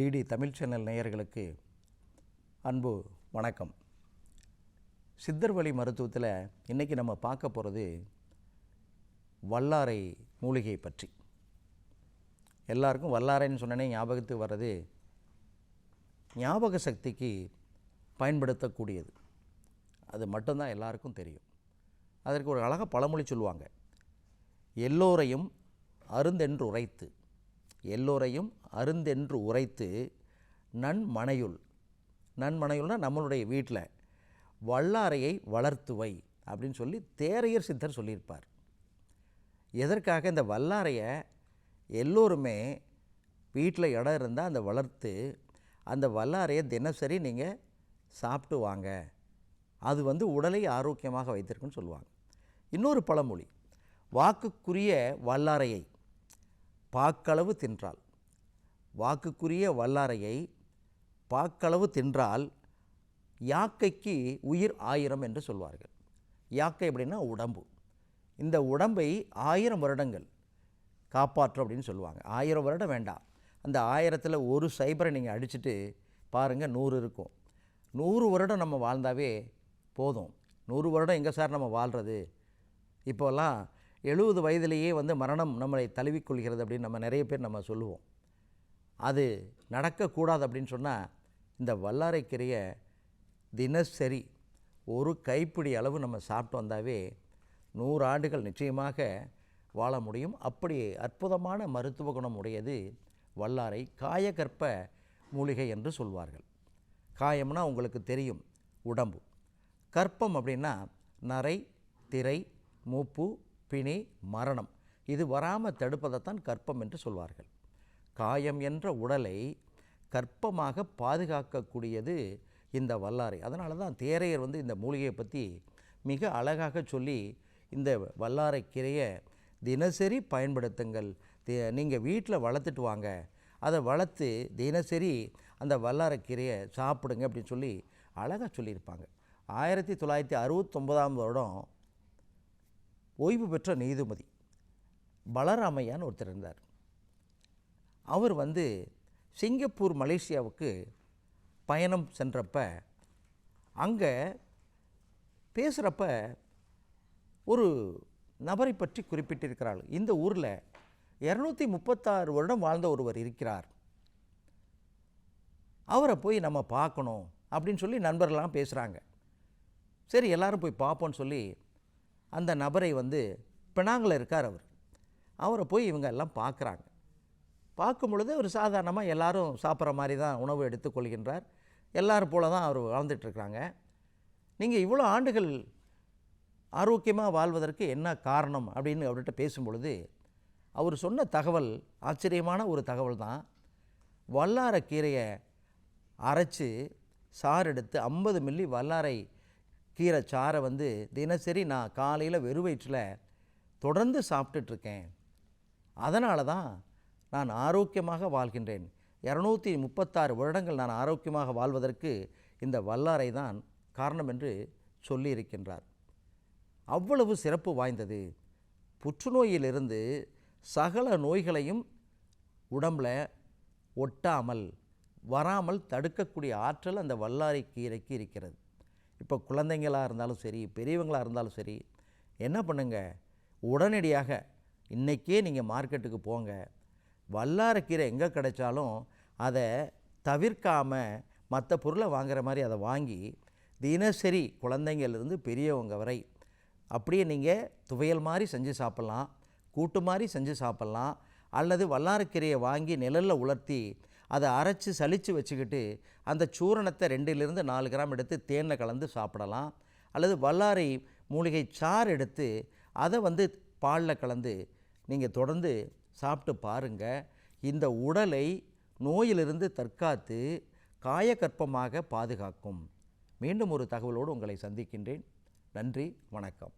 DD Tamil channel நேயர்களுக்கு அன்பு வணக்கம். சித்தர் வழி மருத்துவத்தில் இன்றைக்கி நம்ம பார்க்க போகிறது வல்லாரை மூலிகை பற்றி. எல்லாருக்கும் வல்லாரைன்னு சொன்னனே ஞாபகத்துக்கு வர்றது ஞாபக சக்திக்கு பயன்படுத்தக்கூடியது. அது மட்டும்தான் எல்லாருக்கும் தெரியும். அதற்கு ஒரு அழகாக பழமொழி சொல்லுவாங்க. எல்லோரையும் அருந்தென்று உரைத்து. எல்லோரையும் அருந்தென்று உரைத்து நன்மனையுள் நன்மனையுள்னா நம்மளுடைய வீட்டில் வல்லாரையை வளர்த்துவை அப்படின்னு சொல்லி தேரையர் சித்தர் சொல்லியிருப்பார். எதற்காக இந்த வல்லாரையை எல்லோருமே வீட்டில் இடம் இருந்தால் அந்த வளர்த்து அந்த வல்லாரையை தினசரி நீங்கள் சாப்பிட்டு வாங்க. அது வந்து உடலை ஆரோக்கியமாக வைத்திருக்குன்னு சொல்லுவாங்க. இன்னொரு பழமொழி வாக்குக்குரிய வல்லாரையை பாக்களவு தின்றால் வாக்குக்குரிய வல்லாரையை பாக்களவு தின்றால் யாக்கைக்கு உயிர் ஆயிரம் என்று சொல்வார்கள். யாக்கை அப்படின்னா உடம்பு. இந்த உடம்பை ஆயிரம் வருடங்கள் காப்பாற்றும் அப்படின்னு சொல்லுவாங்க. ஆயிரம் வருடம் வேண்டாம். அந்த ஆயிரத்தில் ஒரு சைபரை நீங்கள் அடிச்சுட்டு பாருங்கள் நூறு இருக்கும். நூறு வருடம் நம்ம வாழ்ந்தாவே போதும். நூறு வருடம் எங்கே சார் நம்ம வாழ்கிறது இப்போல்லாம் எழுபது வயதிலேயே வந்து மரணம் நம்மளை தழுவிக்கொள்கிறது அப்படின்னு நம்ம நிறைய பேர் நம்ம சொல்லுவோம். அது நடக்கக்கூடாது அப்படின்னு சொன்னால் இந்த வல்லாரைக்கீரையை தினசரி ஒரு கைப்பிடி அளவு நம்ம சாப்பிட்டு வந்தாவே நூறு ஆண்டுகள் நிச்சயமாக வாழ முடியும். அப்படி அற்புதமான மருத்துவ குணம் உடையது வல்லாரை காயகற்ப மூலிகை என்று சொல்வார்கள். காயம்னா உங்களுக்கு தெரியும் உடம்பு. கற்பம் அப்படின்னா நரை திரை மூப்பு பிணி மரணம். இது வராமல் தடுப்பதைத்தான் கற்பம் என்று சொல்வார்கள். காயம் என்ற உடலை கற்பமாக பாதுகாக்கக்கூடியது இந்த வல்லாரை. அதனால தான் தேரையர் வந்து இந்த மூலிகையை பற்றி மிக அழகாக சொல்லி இந்த வல்லாரை கீரையை தினசரி பயன்படுத்துங்கள். நீங்கள் வீட்டில் வளர்த்துட்டு வாங்க. அதை வளர்த்து தினசரி அந்த வல்லாரைக்கீரையை சாப்பிடுங்க அப்படின்னு சொல்லி அழகாக சொல்லியிருப்பாங்க. ஆயிரத்தி தொள்ளாயிரத்தி அறுபத்தொம்போதாம் வருடம் ஓய்வு பெற்ற நீதிபதி பலராமையான்னு ஒருத்தர் இருந்தார். அவர் வந்து சிங்கப்பூர் மலேசியாவுக்கு பயணம் சென்றப்ப அங்கே பேசுகிறப்ப ஒரு நபரை பற்றி குறிப்பிட்டிருக்கிறாள். இந்த ஊரில் இரநூத்தி முப்பத்தாறு வருடம் வாழ்ந்த ஒருவர் இருக்கிறார். அவரை போய் நம்ம பார்க்கணும் அப்படின்னு சொல்லி நண்பர்கள்லாம் பேசுகிறாங்க சரி எல்லோரும் போய் பார்ப்போன்னு சொல்லி அந்த நபரை வந்து பினாங்கில் இருக்கார் அவர். அவரை போய் இவங்க எல்லாம் பார்க்குறாங்க. பார்க்கும் பொழுது அவர் சாதாரணமாக எல்லாரும் சாப்பிட்ற மாதிரி தான் உணவு எடுத்துக்கொள்கின்றார் எல்லோரும் போல தான் அவர் வாழ்ந்துட்டுருக்குறாங்க நீங்கள் இவ்வளோ ஆண்டுகள் ஆரோக்கியமாக வாழ்வதற்கு என்ன காரணம் அப்படின்னு அவர்கிட்ட பேசும் பொழுது அவர் சொன்ன தகவல் ஆச்சரியமான ஒரு தகவல் தான். வல்லாரை கீரையை அரைச்சி சாறு எடுத்து ஐம்பது மில்லி வல்லாரை கீரை சாறை வந்து தினசரி நான் காலையில் வெறும் வயிற்றில் தொடர்ந்து சாப்பிட்டுட்ருக்கேன். அதனால தான் நான் ஆரோக்கியமாக வாழ்கின்றேன். இரநூத்தி முப்பத்தாறு வருடங்கள் நான் ஆரோக்கியமாக வாழ்வதற்கு இந்த வல்லாரை தான் காரணம் என்று சொல்லியிருக்கின்றார். அவ்வளவு சிறப்பு வாய்ந்தது. புற்றுநோயிலிருந்து சகல நோய்களையும் உடம்பில் ஒட்டாமல் வராமல் தடுக்கக்கூடிய ஆற்றல் அந்த வல்லாரை கீரைக்கு இருக்கிறது. இப்போ குழந்தைங்களாக இருந்தாலும் சரி பெரியவங்களாக இருந்தாலும் சரி என்ன பண்ணுங்கள் உடனடியாக இன்றைக்கே நீங்கள் மார்க்கெட்டுக்கு போங்க. வல்லாரக்கீரை எங்கே கிடைச்சாலும் அதை தவிர்க்காமல் மற்ற பொருளை வாங்குகிற மாதிரி அதை வாங்கி தினசரி குழந்தைங்கள்லேருந்து பெரியவங்க வரை அப்படியே நீங்கள் துவையல் மாதிரி செஞ்சு சாப்பிட்லாம் கூட்டு மாதிரி செஞ்சு சாப்பிட்லாம் அல்லது வல்லாரக்கீரையை வாங்கி நிழலில் உலர்த்தி அதை அரைச்சி சலித்து வச்சுக்கிட்டு அந்த சூரணத்தை ரெண்டிலிருந்து நாலு கிராம் எடுத்து தேனில் கலந்து சாப்பிடலாம் அல்லது வல்லாரை மூலிகை சாறு எடுத்து அதை வந்து பாலில் கலந்து நீங்கள் தொடர்ந்து சாப்பிட்டு பாருங்கள் இந்த உடலை நோயிலிருந்து தற்காத்து காயக்கற்பமாக பாதுகாக்கும். மீண்டும் ஒரு தகவலோடு உங்களை சந்திக்கின்றேன். நன்றி வணக்கம்.